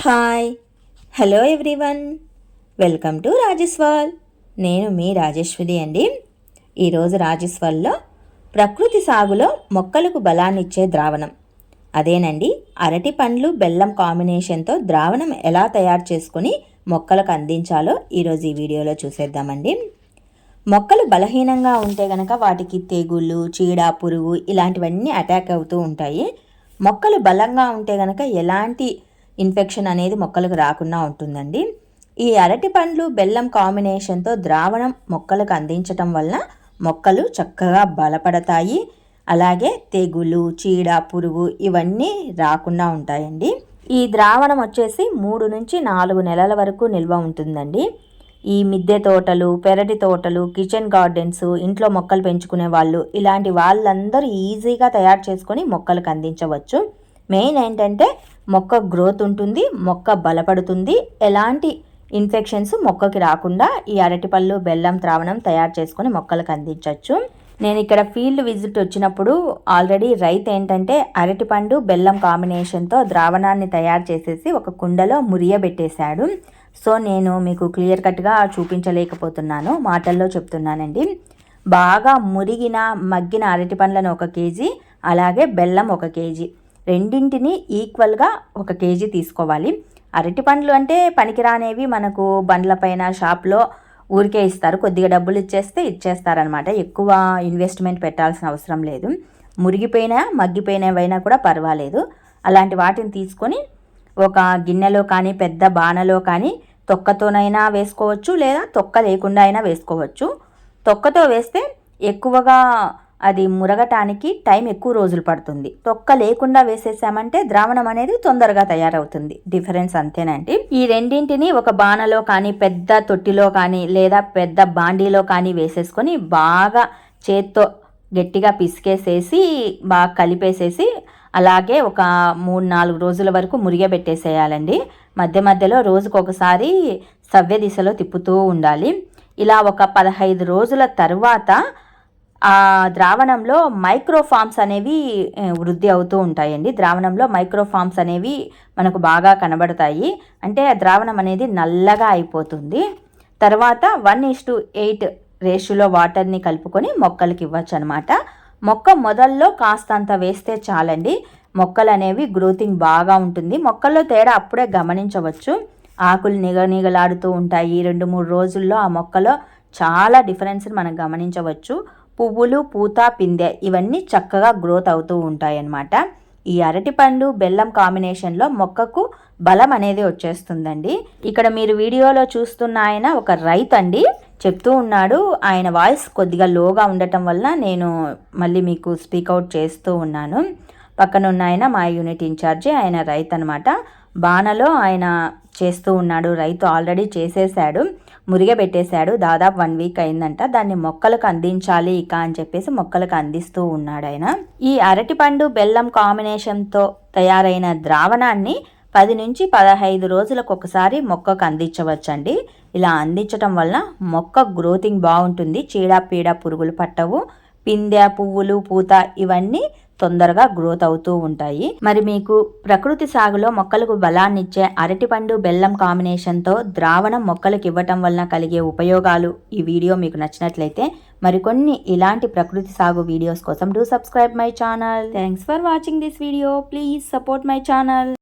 Hi. Hello everyone. Welcome to Rajaswal. నేను మీ రాజేశ్వరి అండి. ఈరోజు రాజస్వాల్లో ప్రకృతి సాగులో మొక్కలకు బలాన్నిచ్చే ద్రావణం. అదేనండి అరటి పండ్లు బెల్లం కాంబినేషన్తో ద్రావణం ఎలా తయారు చేసుకుని మొక్కలకు అందించాలో ఈరోజు ఈ వీడియోలో చూసేద్దామండి. మొక్కలు బలహీనంగా ఉంటే గనక వాటికి తెగుళ్ళు చీడ పురుగు ఇలాంటివన్నీ అటాక్ అవుతూ ఉంటాయి. మొక్కలు బలంగా ఉంటే గనక ఎలాంటి ఇన్ఫెక్షన్ అనేది మొక్కలకు రాకుండా ఉంటుందండి. ఈ అరటి పండ్లు బెల్లం కాంబినేషన్తో ద్రావణం మొక్కలకు అందించటం వలన మొక్కలు చక్కగా బలపడతాయి. అలాగే తెగులు చీడ పురుగు ఇవన్నీ రాకుండా ఉంటాయండి. ఈ ద్రావణం వచ్చేసి మూడు నుంచి నాలుగు నెలల వరకు నిల్వ ఉంటుందండి. ఈ మిద్దె తోటలు పెరటి తోటలు కిచెన్ గార్డెన్స్ ఇంట్లో మొక్కలు పెంచుకునే వాళ్ళు ఇలాంటి వాళ్ళందరూ ఈజీగా తయారు చేసుకొని మొక్కలకు అందించవచ్చు. మెయిన్ ఏంటంటే మొక్క గ్రోత్ ఉంటుంది మొక్క బలపడుతుంది. ఎలాంటి ఇన్ఫెక్షన్స్ మొక్కకి రాకుండా ఈ అరటిపళ్ళు బెల్లం ద్రావణం తయారు చేసుకొని మొక్కలకు అందించవచ్చు నేను ఇక్కడ ఫీల్డ్ విజిట్ వచ్చినప్పుడు ఆల్రెడీ రైతు ఏంటంటే అరటిపండు బెల్లం కాంబినేషన్తో ద్రావణాన్ని తయారు చేసేసి ఒక కుండలో మురియబెట్టేశాడు. సో నేను మీకు క్లియర్ కట్గా చూపించలేకపోతున్నాను మాటల్లో చెప్తున్నానండి. బాగా మురిగిన మగ్గిన అరటి పండ్లను ఒక కేజీ అలాగే బెల్లం ఒక కేజీ. రెండింటిని ఈక్వల్గా ఒక కేజీ తీసుకోవాలి. అరటి పండ్లు అంటే పనికిరానేవి మనకు బండ్లపైన షాప్లో ఊరికే ఇస్తారు. కొద్దిగా డబ్బులు ఇచ్చేస్తే ఇచ్చేస్తారనమాట. ఎక్కువ ఇన్వెస్ట్మెంట్ పెట్టాల్సిన అవసరం లేదు. మురిగిపోయినా మగ్గిపోయినవైనా కూడా పర్వాలేదు. అలాంటి వాటిని తీసుకొని ఒక గిన్నెలో కానీ పెద్ద బాణలో కానీ తొక్కతోనైనా వేసుకోవచ్చు లేదా తొక్క లేకుండా అయినా వేసుకోవచ్చు. తొక్కతో వేస్తే ఎక్కువగా అది మురగటానికి టైం ఎక్కువ రోజులు పడుతుంది. తొక్క లేకుండా వేసేసామంటే ద్రావణం అనేది తొందరగా తయారవుతుంది. డిఫరెన్స్ అంతేనండి. ఈ రెండింటిని ఒక బాణలో కానీ పెద్ద తొట్టిలో కానీ లేదా పెద్ద బాండీలో కానీ వేసేసుకొని బాగా చేత్తో గట్టిగా పిసికేసేసి బాగా కలిపేసేసి అలాగే ఒక మూడు నాలుగు రోజుల వరకు మురిగబెట్టేసేయాలండి. మధ్య మధ్యలో రోజుకు ఒకసారి సవ్య దిశలో తిప్పుతూ ఉండాలి. ఇలా ఒక పదహైదు రోజుల తర్వాత ఆ ద్రావణంలో మైక్రోఫామ్స్ అనేవి వృద్ధి అవుతూ ఉంటాయండి. ద్రావణంలో మైక్రోఫామ్స్ అనేవి మనకు బాగా కనబడతాయి. అంటే ఆ ద్రావణం అనేది నల్లగా అయిపోతుంది. తర్వాత వన్ ఇస్ టు ఎయిట్ రేషులో వాటర్ని కలుపుకొని మొక్కలకి ఇవ్వచ్చు అనమాట మొక్క మొదల్లో కాస్తంత వేస్తే చాలండి. మొక్కలు అనేవి గ్రోతింగ్ బాగా ఉంటుంది. మొక్కల్లో తేడా అప్పుడే గమనించవచ్చు. ఆకులు నిగ నిగలాడుతూ ఉంటాయి. రెండు మూడు రోజుల్లో ఆ మొక్కలో చాలా డిఫరెన్స్ని మనం గమనించవచ్చు. పువ్వులు పూత పిందె ఇవన్నీ చక్కగా గ్రోత్ అవుతూ ఉంటాయన్నమాట. ఈ అరటి పండ్లు బెల్లం కాంబినేషన్లో మొక్కకు బలం అనేది వచ్చేస్తుందండి. ఇక్కడ మీరు వీడియోలో చూస్తున్న ఆయన ఒక రైతు అండి చెప్తూ ఉన్నాడు ఆయన వాయిస్ కొద్దిగా లోగా ఉండటం వల్ల నేను మళ్ళీ మీకు స్పీక్అవుట్ చేస్తూ ఉన్నాను. పక్కన ఉన్న ఆయన మా యూనిట్ ఇన్ఛార్జి ఆయన రైతు అనమాట బాణలో ఆయన చేస్తూ ఉన్నాడు రైతు ఆల్రెడీ చేసేసాడు మురిగబెట్టేశాడు. దాదాపు వన్ వీక్ అయిందంట. దాన్ని మొక్కలకు అందించాలి ఇక అని చెప్పేసి మొక్కలకు అందిస్తూ ఉన్నాడు ఆయన. ఈ అరటిపండు బెల్లం కాంబినేషన్తో తయారైన ద్రావణాన్ని పది నుంచి పదహైదు రోజులకు ఒకసారి మొక్కకు అందించవచ్చండి. ఇలా అందించటం వలన మొక్క గ్రోతింగ్ బాగుంటుంది. చీడ పీడ పురుగులు పట్టవు. పిందె పువ్వులు పూత ఇవన్నీ తొందరగా గ్రోత్ అవుతూ ఉంటాయి. మరి మీకు ప్రకృతి సాగులో మొక్కలకు బలాన్నిచ్చే అరటిపండు బెల్లం కాంబినేషన్తో ద్రావణం మొక్కలకు ఇవ్వటం వలన కలిగే ఉపయోగాలు ఈ వీడియో మీకు నచ్చినట్లయితే మరికొన్ని ఇలాంటి ప్రకృతి సాగు వీడియోస్ కోసం do subscribe my channel thanks for watching this video please support my channel